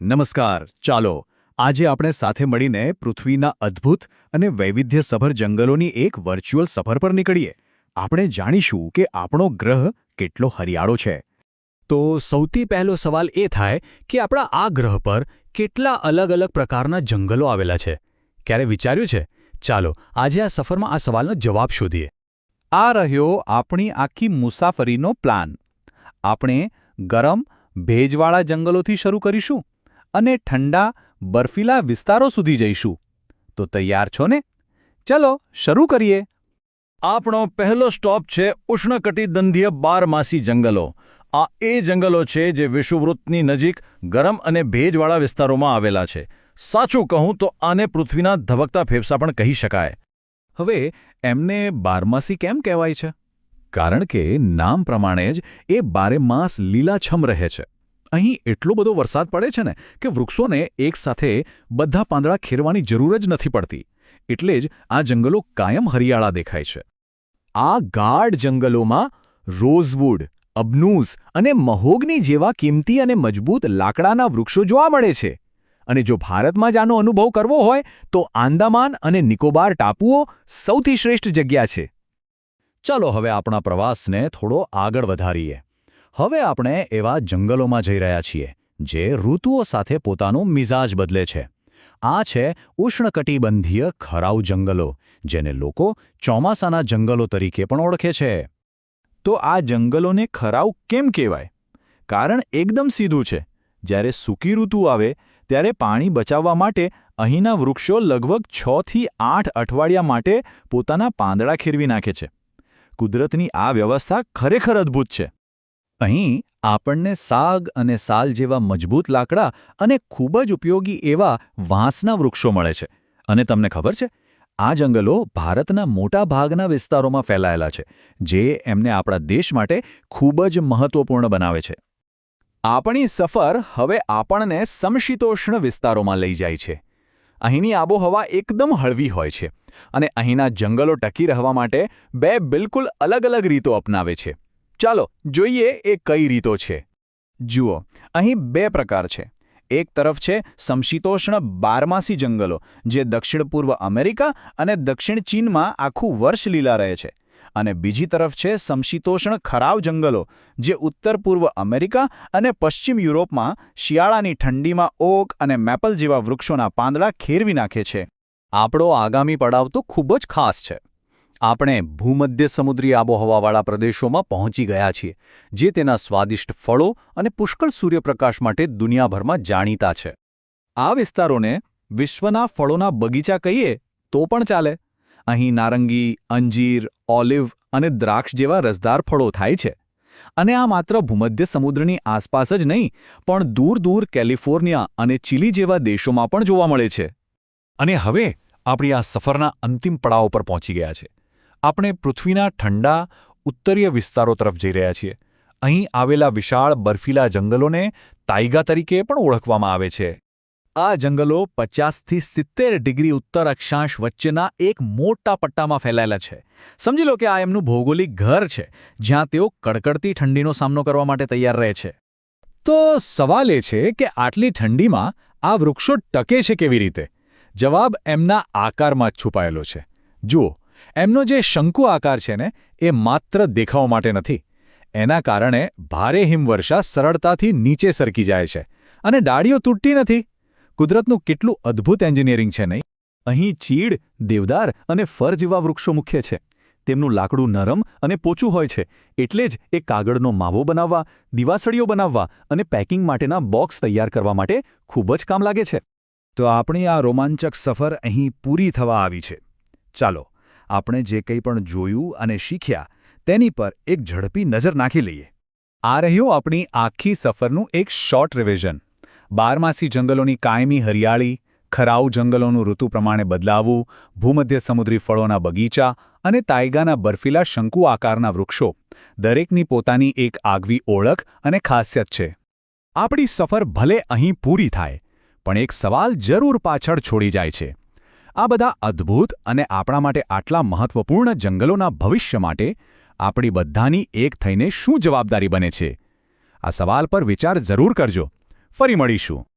નમસ્કાર, ચાલો આજે આપણે સાથે મળીને પૃથ્વીના અદ્ભુત અને વૈવિધ્યસભર જંગલોની એક વર્ચ્યુઅલ સફર પર નીકળીએ. આપણે જાણીશું કે આપણો ગ્રહ કેટલો હરિયાળો છે. તો સૌથી પહેલો સવાલ એ થાય કે આપણા આ ગ્રહ પર કેટલા અલગ અલગ પ્રકારના જંગલો આવેલા છે. ક્યારે વિચાર્યું છે? ચાલો આજે આ સફરમાં આ સવાલનો જવાબ શોધીએ. આ રહ્યો આપણી આખી મુસાફરીનો પ્લાન આપણે ગરમ ભેજવાળા જંગલોથી શરૂ કરીશું. અને ઠંડા, બર્ફીલા વિસ્તારો સુધી જઈશું. તો તૈયાર છો ને? ચલો, શરૂ કરીએ. આપણો પહેલો સ્ટોપ છે ઉષ્ણકટિબંધીય બારમાસી જંગલો. આ એ જંગલો છે જે વિષુવવૃત્તની નજીક ગરમ અને ભેજવાળા વિસ્તારોમાં આવેલા છે. સાચું કહું તો આને પૃથ્વીના ધબકતા ફેફસા પણ કહી શકાય. હવે, એમને બારમાસી કેમ કહેવાય છે? કારણ કે નામ પ્રમાણે જ એ બારે માસ લીલાછમ રહે છે. અહીં એટલો બધો વરસાદ પડે છે ને કે વૃક્ષોને એકસાથે બધા પાંદડા ખેરવાની જરૂર જ નથી પડતી. એટલે જ આ જંગલો કાયમ હરિયાળા દેખાય છે. આ ગાઢ જંગલોમાં રોઝવુડ, અબનૂઝ અને મહોગની જેવા કિંમતી અને મજબૂત લાકડાના વૃક્ષો જોવા મળે છે. અને જો ભારતમાં જ આનો અનુભવ કરવો હોય, તો આંદામાન અને નિકોબાર ટાપુઓ સૌથી શ્રેષ્ઠ જગ્યા છે. ચાલો હવે આપણા પ્રવાસને થોડો આગળ વધારીએ. હવે આપણે એવા જંગલોમાં જઈ રહ્યા છીએ, જે ઋતુઓ સાથે પોતાનો મિજાજ બદલે છે. આ છે ઉષ્ણકટિબંધીય ખરાઉ જંગલો, જેને લોકો ચોમાસાના જંગલો તરીકે પણ ઓળખે છે. તો આ જંગલોને ખરાવ કેમ કહેવાય? કારણ એકદમ સીધું છે, જ્યારે સૂકી ઋતુ આવે, ત્યારે પાણી બચાવવા માટે અહીંના વૃક્ષો લગભગ છ થી આઠ અઠવાડિયા માટે પોતાના પાંદડા ખેરવી નાખે છે. કુદરતની આ વ્યવસ્થા ખરેખર અદ્ભુત છે. અહીં આપણને સાગ અને સાલ જેવા મજબૂત લાકડા અને ખૂબ જ ઉપયોગી એવા વાંસના વૃક્ષો મળે છે. અને તમને ખબર છે? આ જંગલો ભારતના મોટા ભાગના વિસ્તારોમાં ફેલાયેલા છે, જે એમને આપણા દેશ માટે ખૂબ જ મહત્વપૂર્ણ બનાવે છે. આપણી સફર હવે આપણને સમશીતોષ્ણ વિસ્તારોમાં લઈ જાય છે. અહીંની આબોહવા એકદમ હળવી હોય છે અને અહીંના જંગલો ટકી રહેવા માટે બે બિલકુલ અલગ અલગ રીતો અપનાવે છે. ચાલો જોઈએ એ કઈ રીતો છે. જુઓ, અહીં બે પ્રકાર છે. એક તરફ છે સમશીતોષ્ણ બારમાસી જંગલો, જે દક્ષિણ પૂર્વ અમેરિકા અને દક્ષિણ ચીનમાં આખું વર્ષ લીલા રહે છે. અને બીજી તરફ છે સમશીતોષ્ણ ખરાવ જંગલો, જે ઉત્તર પૂર્વ અમેરિકા અને પશ્ચિમ યુરોપમાં શિયાળાની ઠંડીમાં ઓક અને મેપલ જેવા વૃક્ષોના પાંદડા ખેરવી નાખે છે. આપણો આગામી પડાવ તો ખૂબ જ ખાસ છે. આપણે ભૂમધ્ય સમુદ્રી આબોહવાવાળા પ્રદેશોમાં પહોંચી ગયા છીએ, જે તેના સ્વાદિષ્ટ ફળો અને પુષ્કળ સૂર્યપ્રકાશ માટે દુનિયાભરમાં જાણીતા છે. આ વિસ્તારોને વિશ્વના ફળોના બગીચા કહીએ તો પણ ચાલે. અહીં નારંગી, અંજીર, ઓલિવ અને દ્રાક્ષ જેવા રસદાર ફળો થાય છે. અને આ માત્ર ભૂમધ્ય સમુદ્રની આસપાસ જ નહીં, પણ દૂર દૂર કેલિફોર્નિયા અને ચીલી જેવા દેશોમાં પણ જોવા મળે છે. અને હવે આપણી આ સફરના અંતિમ પડાવ પર પહોંચી ગયા છે. આપણે પૃથ્વીના ઠંડા, ઉત્તરીય વિસ્તારો તરફ જઈ રહ્યા છીએ. અહીં આવેલા વિશાળ બર્ફીલા જંગલોને તાઇગા તરીકે પણ ઓળખવામાં આવે છે. આ જંગલો પચાસથી સિત્તેર ડિગ્રી ઉત્તર અક્ષાંશ વચ્ચેના એક મોટા પટ્ટામાં ફેલાયેલા છે. સમજી લો કે આ એમનું ભૌગોલિક ઘર છે, જ્યાં તેઓ કડકડતી ઠંડીનો સામનો કરવા માટે તૈયાર રહે છે. તો સવાલ એ છે કે આટલી ઠંડીમાં આ વૃક્ષો ટકે છે કેવી રીતે? જવાબ એમના આકારમાં જ છુપાયેલો છે. જુઓ એમનો જે શંકુ આકાર છે ને, એ માત્ર દેખાવ માટે નથી. એના કારણે ભારે હિમવર્ષા સરળતાથી નીચે સરકી જાય છે અને ડાળીઓ તૂટતી નથી. કુદરતનું કેટલું અદ્ભુત એન્જિનિયરિંગ છે નહીં? અહીં ચીડ, દેવદાર અને ફર જેવા વૃક્ષો મુખ્ય છે. તેમનું લાકડું નરમ અને પોચું હોય છે, એટલે જ એ કાગળનો માવો બનાવવા, દિવાસળીઓ બનાવવા અને પેકિંગ માટેના બોક્સ તૈયાર કરવા માટે ખૂબ જ કામ લાગે છે. તો આપણી આ રોમાંચક સફર અહીં પૂરી થવા આવી છે. ચાલો આપણે જે કંઈ પણ જોયું અને શીખ્યા, તેની પર એક ઝડપી નજર નાખી લઈએ. આ રહ્યું આપણી આખી સફરનું એક શોર્ટ રિવિઝન બારમાસી જંગલોની કાયમી હરિયાળી, ખરાઉ જંગલોનું ઋતુ પ્રમાણે બદલાવું ભૂમધ્ય સમુદ્રી ફળોના બગીચા અને તાઇગાના બર્ફીલા શંકુ આકારના વૃક્ષો, દરેકની પોતાની એક આગવી ઓળખ અને ખાસિયત છે. આપણી સફર ભલે અહીં પૂરી થાય, પણ એક સવાલ જરૂર પાછળ છોડી જાય છે. આ બધા અદ્ભુત અને આપણા માટે આટલા મહત્વપૂર્ણ જંગલોના ભવિષ્ય માટે આપણી બધાની એક થઈને શું જવાબદારી બને છે? આ સવાલ પર વિચાર જરૂર કરજો. ફરી મળીશું.